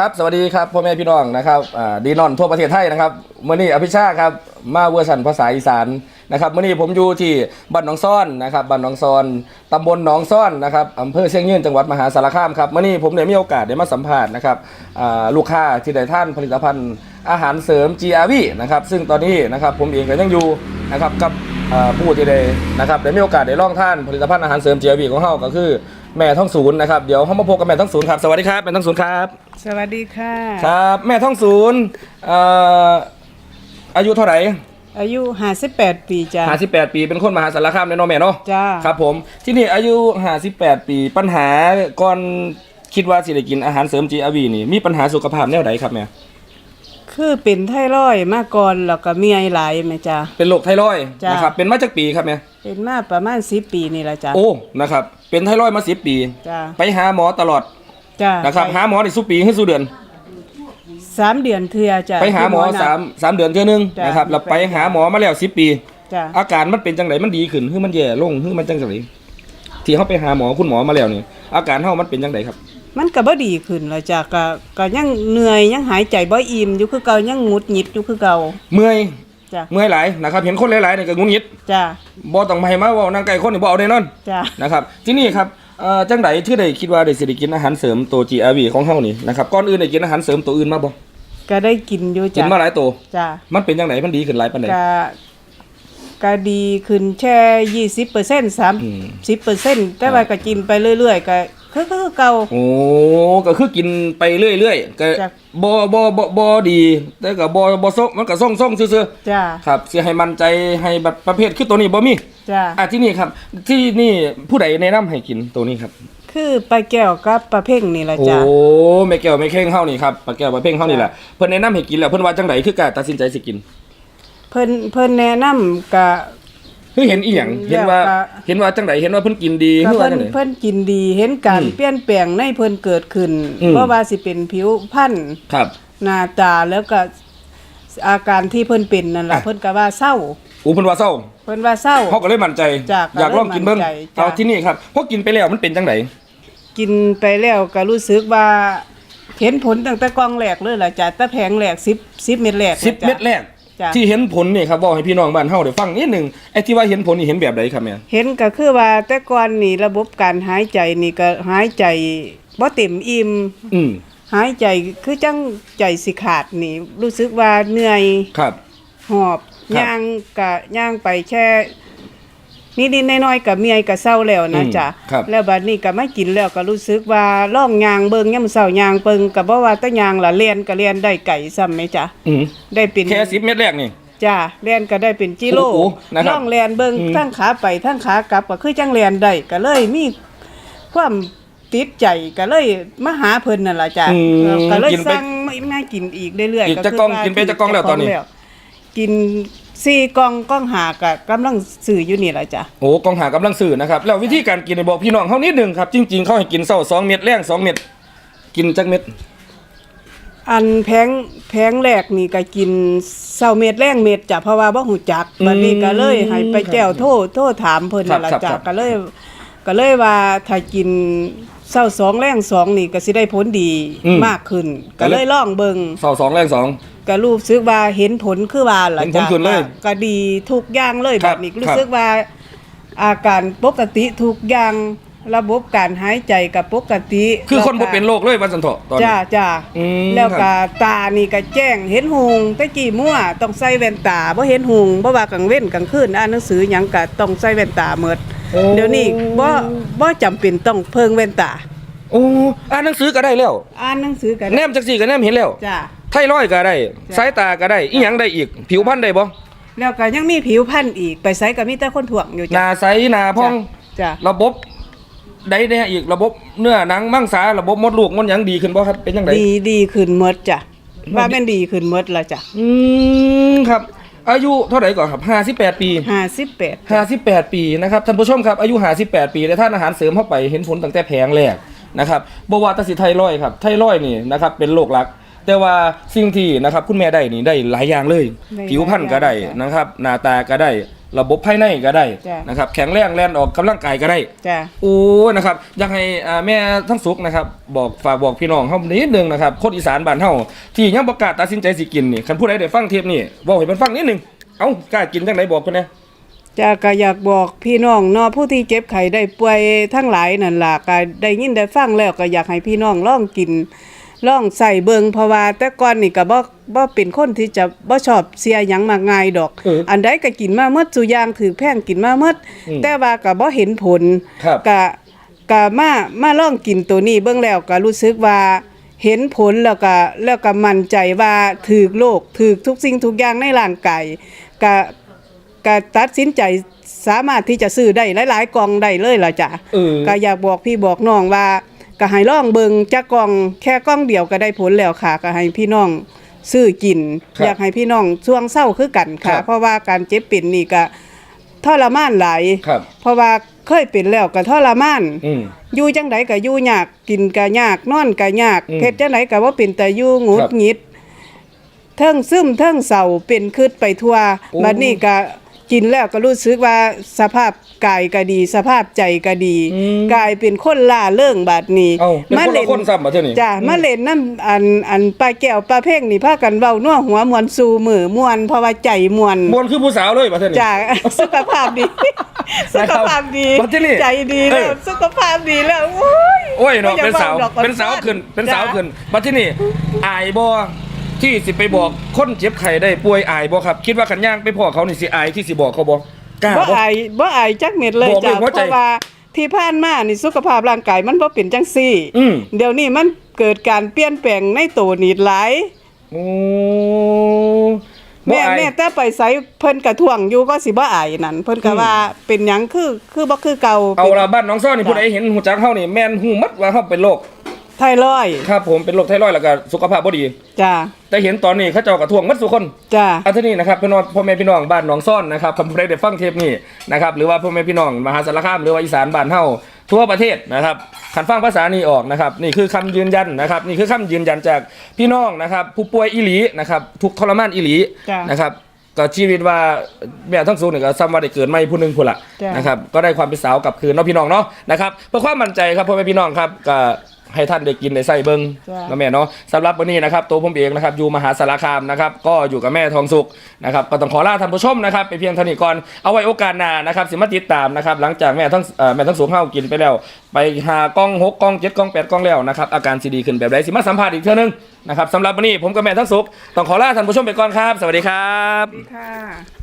ครับสวัสดีครับพ่อแม่พี่น้องนะครับดีนอนทั่วประเทศไทยนะครับเมื่อนี้อภิชาติครับมาเวอร์ชันภาษาอีสานนะครับเมื่อนี้ผมอยู่ที่บ้านหนองซ่อนนะครับบ้านหนองซ่อนตำบลหนองซ่อนนะครับอำเภอเชียงยืนจังหวัดมหาสารคามครับเมื่อนี้ผมได้มีโอกาสได้มาสัมภาษณ์นะครับลูกค้าที่ได้ท่านผลิตภัณฑ์อาหารเสริม GRV นะครับซึ่งตอนนี้นะครับผมเองก็ยังอยู่นะครับกับผู้ที่ได้นะครับได้มีโอกาสได้ลองท่านผลิตภัณฑ์อาหารเสริม GRV ของเราก็คือ แม่ท่องศูนย์นะครับเดี๋ยวเรามาพบกับแม่ท่องศูนย์ครับสวัสดีครับแม่ท่องศูนย์ครับสวัสดีค่ะ ครับ แม่ท่องศูนย์เอ่ออายุเท่าไหร่อายุ58ปีจ้ะห้าสิบแปดปีเป็นคนมหาสารคามในเนอแม่เนาะจ้า ครับผมที่นี่อายุห้าสิบแปดปีปัญหาก่อนคิดว่าสิได้กินอาหารเสริม GRV นี่มีปัญหาสุขภาพแนวไหนครับแม่ คือเป็นไทรอยด์มาก่อนแล้วก็มีไอหลายแม่จ้ะเป็นโรคไทรอยด์จ้ะ นะครับ เป็นมาจากปีครับแม่เป็นมาประมาณ10ปีนี่ละจ้ะโอ้ นะครับ เป็นไทรอยด์มาสิบปี จ้ะไปหาหมอตลอดจ้ะนะครับไปหาหมอในสุปีขึ้นสู่เดือน สามเดือนเทื่อจ้ะไปหาหมอที่นัดสามสามเดือนเท่อนึงจ้ะ นะครับแล้วไปหาหมอมาแล้วสิบปี จ้ะอาการมันเป็นจังไดมันดีขึ้นหรือมันแย่ลงหรือมันจังไดที่เขาไปหาหมอคุณหมอมาแล้วนี่อาการเขามันเป็นจังไดครับ มันก็บ่ดีขึ้นแล้วจ้ะก็ก็ยังเหนื่อยยังหายใจบ่อิ่มอยู่คือเก่ายังหงุดหงิดอยู่คือเก่าเมื่อยจ้ะเมื่อยหลายนะครับเห็นคนหลายๆนี่ก็งุนงิดจ้ะบ่ต้องมาให้มาเว้านางไก่คนนี่บ่เอาแน่นอนจ้ะนะครับที่นี่ครับเอ่อจังไดที่ได้คิดว่าได้สิได้กินอาหารเสริมตัว GRV ของเฮานี่นะครับก่อนอื่นได้กินอาหารเสริมตัวอื่นมาบ่ก็ได้กินอยู่กินจ้ะมาหลายตัวจ้ะมันเป็นจังไดมันดีขึ้นหลายปานใด ก็ก็ดีขึ้นแค่ยี่สิบเปอร์เซ็นต์สามอืมสิบเปอร์เซ็นต์แต่ว่าก็กินไปเรื่อยๆก็ คือคือเก่า โอ้ก็คือกินไปเรื่อยๆก็จ้ะ บ่บ่บ่บ่ดี แต่ก็บ่บ่ซกมันก็ส่งๆซื่อๆจ้าครับสิให้มั่นใจให้แบบประเภทคือตัวนี้บ่มีจ้าอะที่นี่ครับ ที่นี่ผู้ใดแนะนำให้กินตัวนี้ครับ คือปลาแก้วกับปลาเพ่งนี่แหละโอ้จ้า แม่แก้วแม่เข่งเฮานี่ครับปลาแก้วปลาเพ่งเฮานี่แหละเพิ่นแนะนำให้กินแล้วเพิ่นว่าจังไดคือการตัดสินใจสิกิน เพิ่นเพิ่นแนะนำกะ คือเห็นอีหยังเห็นว่าแล้วก็ เห็นว่าจังไดเห็นว่าเพิ่นกินดีก็คือว่าเพิ่นจังได เพิ่นกินดีเห็นการอืมเปลี่ยนแปลงในเพิ่นเกิดขึ้นอืม เพราะว่าสิเป็นผิวพรรณครับ หน้าตาแล้วก็อาการที่เพิ่นเป็นนั่นล่ะอะ เพิ่นก็ว่าเศร้า อู้เพิ่นว่าเศร้าเพิ่นว่าเศร้าเฮาก็เลยมั่นใจ จ้ะอยากลองกินเบิ่งก็เลยมั่นใจจ้ะ เอาที่นี่ครับพอกินไปแล้วมันเป็นจังได กินไปแล้วก็รู้สึกว่า เห็นผลตั้งแต่กล่องแรกเลยล่ะจ้ะแต่แผงแรก10 10เม็ดแรก10เม็ดแรก จ้ะที่เห็นผลนี่ครับบอกให้พี่น้องบ้านเฮาได้ฟังนิดหนึงไอ้ที่ว่าเห็นผลนี่เห็นแบบใดครับแม่เห็นก็คือว่าแต่ก่อนนี่ระบบการหายใจนี่ก็หายใจบ่เต็มอิ่มอืมหายใจคือจังใจสิขาดนี่ รู้สึกว่าเหนื่อยครับ หอบครับ ย่างกะย่างไปแค่ นิดๆน้อยๆก็เมียก็เศร้าแล้วนะอืมจ๊ะครับ แล้วบัดนี้ก็มากินแล้วก็รู้สึกว่าล่องยางเบิ่งยามเช้ายางเบิ่งก็บ่ว่าแต่ยางละเลียนก็เลียนได้ไก่ซ้ำไหมจ๊ะอืมได้เป็น แค่10เม็ดแรกนี่ จ้าเลียนก็ได้เป็นกิโลโอ้โหนะครับล่องเลียนเบิ่งอืม ทั้งขาไปทั้งขากลับก็คือจังเลียนได้ก็เลยมีความติดใจก็เลยมาหาเพิ่นนั่นล่ะจ้ะอืมเออก็เลยกินไปสั่งมากินอีกเรื่อยๆอีกก็จะคืกล่องว่ากินไปจะกล่องแล้วตอนนี้ กิน สี่กล่องกล่องหากะกำลังซื้ออยู่นี่ล่ะจ้ะโอ้กองหากำลังสื่อนะครับ แล้ววิธีการกินเนี่ยบอกพี่น้องเขานิดหนึ่งครับจริง ๆเขาให้กินเศร้าสองเม็ดแรงสองเม็ดกินจักเม็ดอันแพงแพงแรกนี่ก็กินเศร้าเม็ดแรงเม็ดจ้ะเพราะว่าบ่ฮู้จักบัดนี้ก็เลยให้ไปแก้วโทษโทษถามเพิ่นนั่นล่ะจ้ะก็เลย ก็เลยว่าถ้ากินเศร้าสองแรงสองนี่ก็สิได้ผลดีมากขึ้น ก็เลยลองเบิ่งเศร้าสองแรงสอง ก็รู้สึกว่าเห็นผลคือว่าล่ะเห็นผลจ้ะขึ้นเลยก็ก็ดีทุกอย่างเลยคแบรับบนี้ครับรู้สึกว่า อาการปกติทุกอย่างระบบการหายใจกับปกติคือคนแล้วบ่ก็เป็นโรคเลยวันสันเถาะตอนนี้ จ้าจ้าอืม แล้วครัก็บตานี่ก็แจ้งเห็นหงแตะกี้มั่วต้องใส่แว่นตาบ่เห็นหงบ่ว่ากลางเว้นกลางคืนอ่านหนังสือหยังก็ต้องใส่แว่นตาหมดโอ้ เดี๋ยวนี้บ่บ่จำเป็นต้องเพิ่งแว่นตา โอ้อ่านหนังสือก็ได้แล้วอ่านหนังสือกันแนมจักสี่ก็แนมเห็นแล้วจ้าไทรอยด์ก็ได้ จ้ะ สายตาก็ได้อีหยังได้อีก ผิวพรรณได้บ่แล้วก็ยังมีผิวพรรณอีกไปไสก็มีแต่คนถ่วงอยู่หจ้ะน้าใสหน้าพอง จ้ะระบบได้แน่อีกระบบเนื้อหนังมังสาระบบมดลูกมันหยังดีขึ้นบ่ครับเป็นจังได ดีดีขึ้นหมดจ้ะมันว่าแม่นดีขึ้นหมดและจ้ะ อืมครับ อายุเท่าไหร่ก่อนครับ58ปี58 58ปีนะครับท่านผู้ชมครับอายุ58ปีได้ทานอาหารเสริมเข้าไปเห็นผลตั้งแต่แผงแรกนะครับบว่าแตสิไทรอยด์ครับไทรอยด์นี่นะครับเป็นโรคหลัก แต่ว่าสิ่งที่นะครับคุณแม่ได้นี่ได้หลายอย่างเลยได้ผิวพรรณก็ได้หลายอย่างนะครับหน้าตาก็ได้ ระบบภายในก็ได้จ้ะ นะครับแข็งแรงแล่นออกกำลังกายก็ได้ จ้ะ โอ้นะครับอยากให้อ่าแม่ทั้งสุกนะครับบอกฝากบอกพี่น้องเฮานิดนึงนะครับคนอีสานบ้านเฮาที่ยังบ่กล้าตัดสินใจสิกินนี่คันผู้ใดได้ฟังเทปนี่บอกให้เพิ่นฟังนิดนึงเอ้ากล้ากินจังไดบอกเพิ่นนะ จ้ะก็อยากบอกพี่น้องเนาะผู้ที่เจ็บไข้ได้ป่วยทั้งหลายนั่นล่ะก็ได้ยินได้ฟังแล้วก็อยากให้พี่น้องลองกิน ลองใส่เบิงเพราะว่าแต่ก่อนนี่ก็บ่บ่เป็นคนที่จะบ่ชอบเสียหยังมากง่ายดอก เอออัอันใดก็กินมาหมดสุอย่างถือแพงกินมาหมดอืมแต่ว่าก็บ่เห็นผลครับ ก็ก็มามาลองกินตัวนี้เบิ่งแล้วก็รู้สึกว่าเห็นผลแล้วก็แล้วก็มั่นใจว่าถูกโรคถูกทุกสิ่งทุกอย่างในร่างกายก็ก็ตัดสินใจสามารถที่จะซื้อได้หลาย ๆกล่องได้เลยล่ะจ้ะ เออ ก็อยากบอกพี่บอกน้องว่า ก็ให้ลองเบิงจักกล่องแค่กล่องเดียวก็ได้ผลแล้วค่ะ ก็ให้พี่น้องซื้อกิน ครับอยากให้พี่น้องช่วงเศร้าคือกันค่ะ ครับ เพราะว่าการเจ็บเป็นนี่ก็ทรมานหลายครับ เพราะว่าเคยเป็นแล้วก็ทรมาน อืม อยู่จังไดก็อยู่ยากกินก็ยากนอนก็ยากอืมเฮ็ดจังไดก็บ่เป็นแต่อยู่หงุครัดบหงิดเทิงซึมเทิงเศร้าเป็นคืดไปทั่วโอ้ บัดนี้ก็ กินแล้วก็รู้สึกว่าสภาพกายก็ดี สภาพใจก็ดีอืมกลายเป็นคนล่าเริงบัดนี้เอ้าเป็นคนละเล่นคนซ้ำบ่เท่านี้ จ้ะมาเล่นน้ำอันอันปลาแก้วปลาเพ่งนี่พากันเว้านัวหัวมวนสู่มือมวนเพราะว่าใจมวน มวนคือผู้สาวเลยบ่เท่านี้จ้ะสุขภาพดี สุขภาพดีบัดที่นี่ใจดีแล้วเออสุขภาพดีแล้วโอ้ยโอ้ยเนาะไม่เป็นอยกสาวว้ดอกเป็นสาวขึ้นเป็นสาวจ้ะขึ้นบัดที่นี่อายบ่ ที่สิไปบอกคนเจ็บไข้ได้ป่วยอายบ่ครับ คิดว่าคันย่างไปพ่อเขานี่สิอายที่สิบอกเขาบ่กล้าบ่บ่ อายบ่อายจักเม็ดเลยบอกเลยจ้ะหัวใจเพราะว่าที่ผ่านมานี่สุขภาพร่างกายมันบ่เป็นจังซี่อืม เดี๋ยวนี้มันเกิดการเปลี่ยนแปลงในตัวนี่หลายโอ้แม่บ่อายแม่แต่ไปไสเพิ่นกระท่วงอยู่ก็สิบ่อายนั่นเพิ่นก็อืมว่าเป็นหยังคือคือบ่คือเก่าเอาป็นละบ้านน้องซ้อนี่ผู้ใดเห็นหูจักเฮานี่แม่นหูมัดว่าเฮาเป็นโรค ไทรอยด์ครับผมเป็นโรคไทรอยด์แล้วก็สุขภาพบ่ดี จ้ะแต่เห็นตอนนี้เขาเจ้ากระทวงมัดสุคน จ้ะอันนี้นะครับพี่น้องพ่อแม่พี่น้องบ้านหนองซ่อนนะครับคำพูดได้ฟังเทปนี้นะครับหรือว่าพ่อแม่พี่น้องมหาสารคามหรือว่าอีสานบ้านเฮาทั่วประเทศนะครับคันฟังภาษานี้ออกนะครับนี่คือคำยืนยันนะครับนี่คือคำยืนยันจากพี่น้องนะครับผู้ป่วยอีหลีนะครับทุกข์ทรมานอีหลีจ้ะนะครับก็ชีวิตว่าแม่ทั้งสูงเนี่ยก็ซ้ำว่าได้เกิดไม่ผู้หนึงผู้ละจ้ะ นะครับก็ได้ความเป็นสาวกลับคืนเนาะพี่น้องเนาะนะครับเพื่อความมั่นใจครับพ่อแม่พี่น้องครับก็ ให้ท่านได้กินได้ใส่เบิ้งจ้ะนะแม่เนาะสำหรับวันนี้นะครับตัวผมเองนะครับอยู่มหาสารคามนะครับก็อยู่กับแม่ทองสุขนะครับก็ต้องขอลาท่านผู้ชมนะครับไปเพียงเท่านี้ก่อนเอาไว้โอกาสหน้านะครับสิมาติดตามนะครับหลังจากแม่ทั้งเอ่อแม่ทั้งสุขเฮากินไปแล้ว ไปหากล้องหกกล้องเจ็ดกล้องแปดกล้องแล้วนะครับอาการซีดีขึ้นแบบใดสิมาสัมภาษณ์อีกเท่านึงนะครับสำหรับวันนี้ผมกับแม่ทั้งสุขต้องขอลาท่านผู้ชมไปก่อนครับ สวัสดีครับ ค่ะ